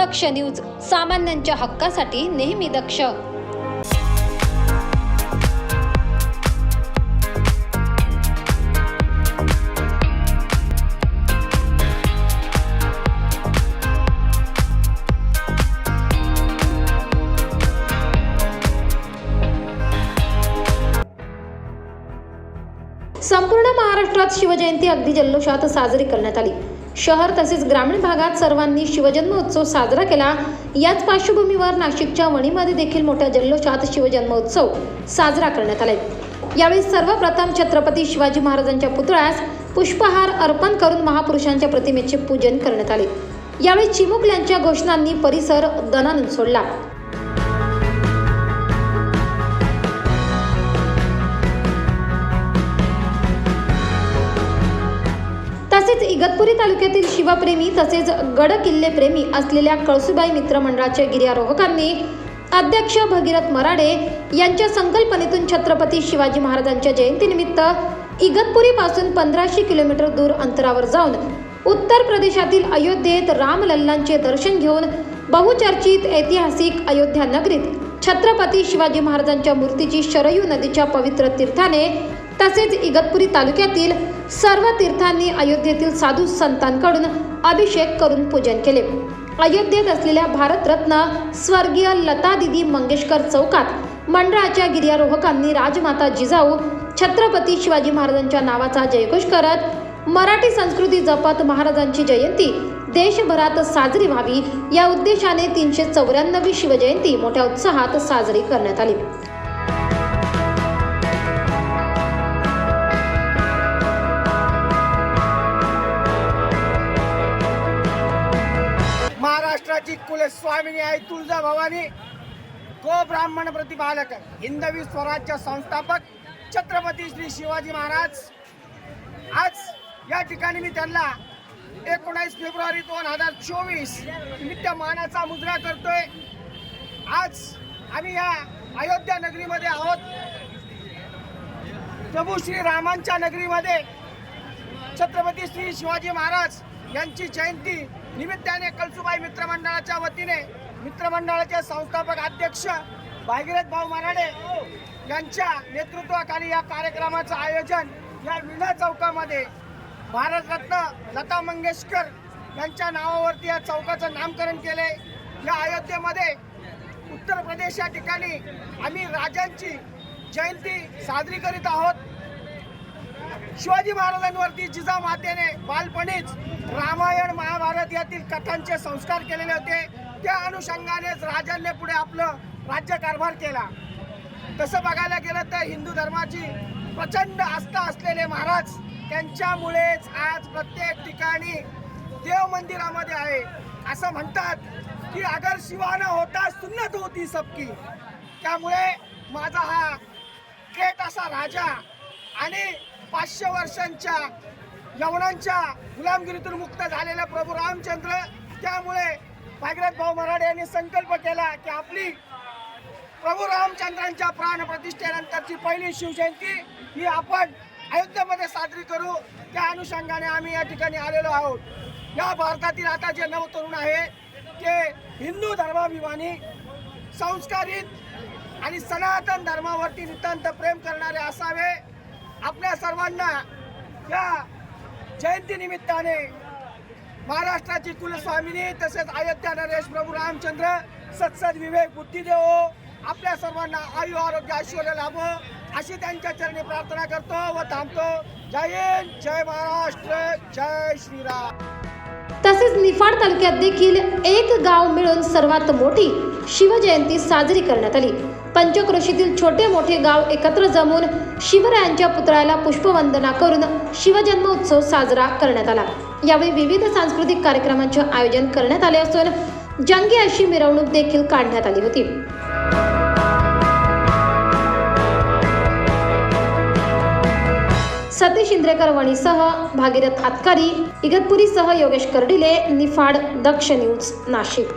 दक्ष news सामान्यांच्या हक्कासाठी नेहमी दक्ष. संपूर्ण महाराष्ट्रात शिवजयंती अगदी जल्लोषात साजरी करण्यात आली. शहर तसेच ग्रामीण भागात सर्वांनी शिवजन्मोत्सव साजरा केला. याच पार्श्वभूमीवर नाशिकच्या वणीमध्ये देखील मोठ्या जल्लोषात शिवजन्मोत्सव साजरा करण्यात आले. यावेळी सर्वप्रथम छत्रपती शिवाजी महाराजांच्या पुतळ्यास पुष्पहार अर्पण करून महापुरुषांच्या प्रतिमेचे पूजन करण्यात आले. यावेळी चिमुकल्यांच्या घोषणांनी परिसर दणानून सोडला. तसेच इगतपुरी तालुक्यातील शिवप्रेमी तसेच गड किल्लेप्रेमी असलेल्या कळसुबाई मित्र मंडळाच्या गिर्यारोहकांनी अध्यक्ष भगीरथ मराडे यांच्या संकल्पनेतून छत्रपती शिवाजी महाराजांच्या जयंतीनिमित्त इगतपुरीपासून पंधराशे किलोमीटर दूर अंतरावर जाऊन उत्तर प्रदेशातील अयोध्येत रामलल्लांचे दर्शन घेऊन बहुचर्चित ऐतिहासिक अयोध्या नगरीत छत्रपती शिवाजी महाराजांच्या मूर्तीची शरयू नदीच्या पवित्र तीर्थाने तसेच इगतपुरी तालुक्यातील सर्व तीर्थांनी अयोध्येतील साधू संतांकडून अभिषेक करून पूजन केले. अयोध्येत असलेल्या भारतरत्न स्वर्गीय लता दिदी मंगेशकर चौकात मंडळाच्या गिर्यारोहकांनी राजमाता जिजाऊ छत्रपती शिवाजी महाराजांच्या नावाचा जयघोष करत मराठी संस्कृती जपत महाराजांची जयंती देशभरात साजरी व्हावी या उद्देशाने तीनशे चौऱ्याण्णवी शिवजयंती मोठ्या उत्साहात साजरी करण्यात आली. महाराष्ट्राची कुलस्वामिनी आहे तुळजा भवानी. गो ब्राह्मण प्रतिपालक हिंदवी स्वराज्य संस्थापक छत्रपती श्री शिवाजी महाराज. आज या ठिकाणी मी त्यांना एकोणावीस फेब्रुवारी दोन हजार चोवीस निमित्त मानाचा मुजरा करतोय. आज आम्ही या अयोध्या नगरीमध्ये आहोत. प्रभू श्री रामांच्या नगरीमध्ये छत्रपती श्री शिवाजी महाराज यांची जयंती निमित्ताने कलसुबाई मित्रमंडळाच्या वतीने मित्रमंडळाचे संस्थापक अध्यक्ष भागीरथ भाऊ मराडे यांच्या नेतृत्वाखाली या कार्यक्रमाचं आयोजन या विना चौकामध्ये भारतरत्न लता मंगेशकर यांच्या नावावरती या चौकाचं नामकरण केले. या अयोध्येमध्ये उत्तर प्रदेश या ठिकाणी आम्ही राजांची जयंती साजरी करीत आहोत. शिवाजी महाराजांवरती जिजा मातेने बालपणीच रामायण महाभारत यातील कथांचे संस्कार केलेले होते. त्या अनुषंगानेच राजांनी पुढे आपलं राज्यकारभार केला. तसं बघायला गेलं तर हिंदू धर्माची प्रचंड आस्था असलेले महाराज त्यांच्यामुळेच आज प्रत्येक ठिकाणी देव मंदिरामध्ये आहे. असं म्हणतात की अगर शिवाना होता सुन्नत होती सबकी. त्यामुळे माझा हा केट असा राजा आणि पाचशे वर्षांच्या यवनांच्या गुलामगिरीतून मुक्त झालेला प्रभू रामचंद्र. त्यामुळे भागीरथ भाऊ मराठे यांनी संकल्प केला की आपली प्रभू रामचंद्रांच्या प्राणप्रतिष्ठेनंतरची पहिली शिवजयंती ही आपण अयोध्येमध्ये साजरी करू. त्या अनुषंगाने आम्ही या ठिकाणी आलेलो आहोत. या भारतातील आता जे नवतरुण आहे ते हिंदू धर्माभिमानी संस्कारित आणि सनातन धर्मावरती नितांत प्रेम करणारे असावे. सर्वांना या जयंती निमित्ताने महाराष्ट्राची कुलस्वामिनी तसेच अयोध्या नरेश प्रभू रामचंद्र सत्सद विवेक बुद्धिदेव आपल्या सर्वांना आयु आरोग्य ऐश्वर्य लाभो अशी त्यांच्या चरणी प्रार्थना करतो व थांबतो. जय हिंद जय महाराष्ट्र जय श्रीराम. तसेच निफाड तालुक्यात देखील एक गाव मिळून सर्वात मोठी शिवजयंती साजरी करण्यात आली. पंचक्रोशीतील छोटे मोठे गाव एकत्र जमून शिवरायांच्या पुतळ्याला पुष्पवंदना करून शिवजन्म उत्सव साजरा करण्यात आला. यावेळी विविध सांस्कृतिक कार्यक्रमांचे आयोजन करण्यात आले असून जंगी अशी मिरवणूक देखील काढण्यात आली होती. सतीश इंद्रेकर वणीसह भागीरथ आतकारी इगतपुरीसह योगेश कर्डिले निफाड दक्ष न्यूज नाशिक.